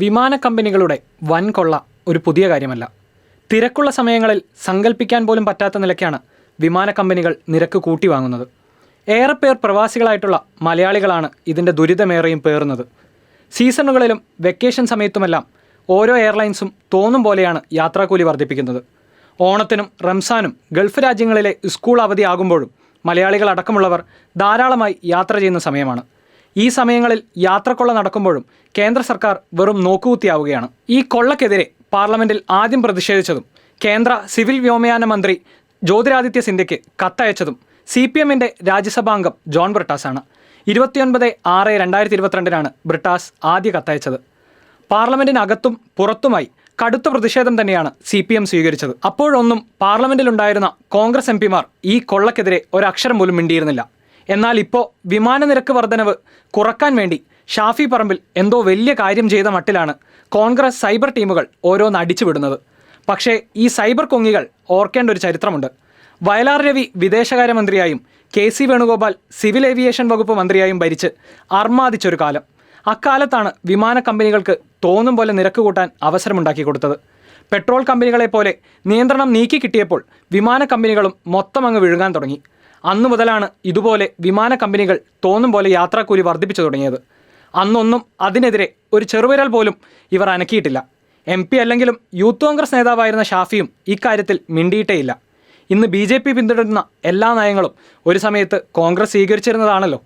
വിമാന കമ്പനികളുടെ വൻ കൊള്ള ഒരു പുതിയ കാര്യമല്ല. തിരക്കുള്ള സമയങ്ങളിൽ സങ്കല്പിക്കാൻ പോലും പറ്റാത്ത നിലയ്ക്കാണ് വിമാന കമ്പനികൾ നിരക്ക് കൂട്ടി വാങ്ങുന്നത്. ഏറെ പേർ പ്രവാസികളായിട്ടുള്ള മലയാളികളാണ് ഇതിന്റെ ദുരിതമേറെയും പേറുന്നത്. സീസണുകളിലും വെക്കേഷൻ സമയത്തുമെല്ലാം ഓരോ എയർലൈൻസും തോന്നും പോലെയാണ് യാത്രാക്കൂലി വർദ്ധിപ്പിക്കുന്നത്. ഓണത്തിനും റംസാനും ഗൾഫ് രാജ്യങ്ങളിലെ സ്കൂൾ അവധിയാകുമ്പോഴും മലയാളികൾ അടക്കമുള്ളവർ ധാരാളമായി യാത്ര ചെയ്യുന്ന സമയമാണ്. ഈ സമയങ്ങളിൽ യാത്രക്കൊള്ള നടക്കുമ്പോഴും കേന്ദ്ര സർക്കാർ വെറും നോക്കുകുത്തിയാവുകയാണ്. ഈ കൊള്ളക്കെതിരെ പാർലമെന്റിൽ ആദ്യം പ്രതിഷേധിച്ചതും കേന്ദ്ര സിവിൽ വ്യോമയാന മന്ത്രി ജ്യോതിരാദിത്യ സിന്ധ്യയ്ക്ക് കത്തയച്ചതും സി പി എമ്മിന്റെ രാജ്യസഭാംഗം ജോൺ ബ്രിട്ടാസാണ്. ഇരുപത്തിയൊൻപത് ആറ് രണ്ടായിരത്തി ഇരുപത്തിരണ്ടിനാണ് ബ്രിട്ടാസ് ആദ്യ കത്തയച്ചത്. പാർലമെന്റിനകത്തും പുറത്തുമായി കടുത്ത പ്രതിഷേധം തന്നെയാണ് സി പി എം സ്വീകരിച്ചത്. അപ്പോഴൊന്നും പാർലമെന്റിലുണ്ടായിരുന്ന കോൺഗ്രസ് എം പിമാർ ഈ കൊള്ളക്കെതിരെ ഒരക്ഷരം പോലും മിണ്ടിയിരുന്നില്ല. എന്നാൽ ഇപ്പോൾ വിമാന നിരക്ക് വർധനവ് കുറയ്ക്കാൻ വേണ്ടി ഷാഫി പറമ്പിൽ എന്തോ വലിയ കാര്യം ചെയ്ത മട്ടിലാണ് കോൺഗ്രസ് സൈബർ ടീമുകൾ ഓരോന്ന് അടിച്ചുവിടുന്നത് പക്ഷേ ഈ സൈബർ കൊങ്ങികൾ ഓർക്കേണ്ട ഒരു ചരിത്രമുണ്ട്. Vayalar Ravi വിദേശകാര്യമന്ത്രിയായും K C Venugopal civil aviation വകുപ്പ് മന്ത്രിയായും ഭരിച്ച് അർമാദിച്ചൊരു കാലം. അക്കാലത്താണ് വിമാന കമ്പനികൾക്ക് തോന്നും പോലെ നിരക്ക് കൂട്ടാൻ അവസരമുണ്ടാക്കി കൊടുത്തത്. പെട്രോൾ കമ്പനികളെ പോലെ നിയന്ത്രണം നീക്കി കിട്ടിയപ്പോൾ വിമാന കമ്പനികളും മൊത്തം അങ്ങ് വിഴുങ്ങാൻ തുടങ്ങി. അന്നു മുതലാണ് ഇതുപോലെ വിമാന കമ്പനികൾ തോന്നും പോലെ യാത്രാക്കൂലി വർദ്ധിപ്പിച്ചു തുടങ്ങിയത്. അന്നൊന്നും അതിനെതിരെ ഒരു ചെറുവിരൽ പോലും ഇവർ അനക്കിയിട്ടില്ല. എം പി അല്ലെങ്കിലും യൂത്ത് കോൺഗ്രസ് നേതാവായിരുന്ന ഷാഫിയും ഇക്കാര്യത്തിൽ മിണ്ടിയിട്ടേയില്ല. ഇന്ന് ബി ജെ പി പിന്തുടരുന്ന എല്ലാ നയങ്ങളും ഒരു സമയത്ത് കോൺഗ്രസ് സ്വീകരിച്ചിരുന്നതാണല്ലോ.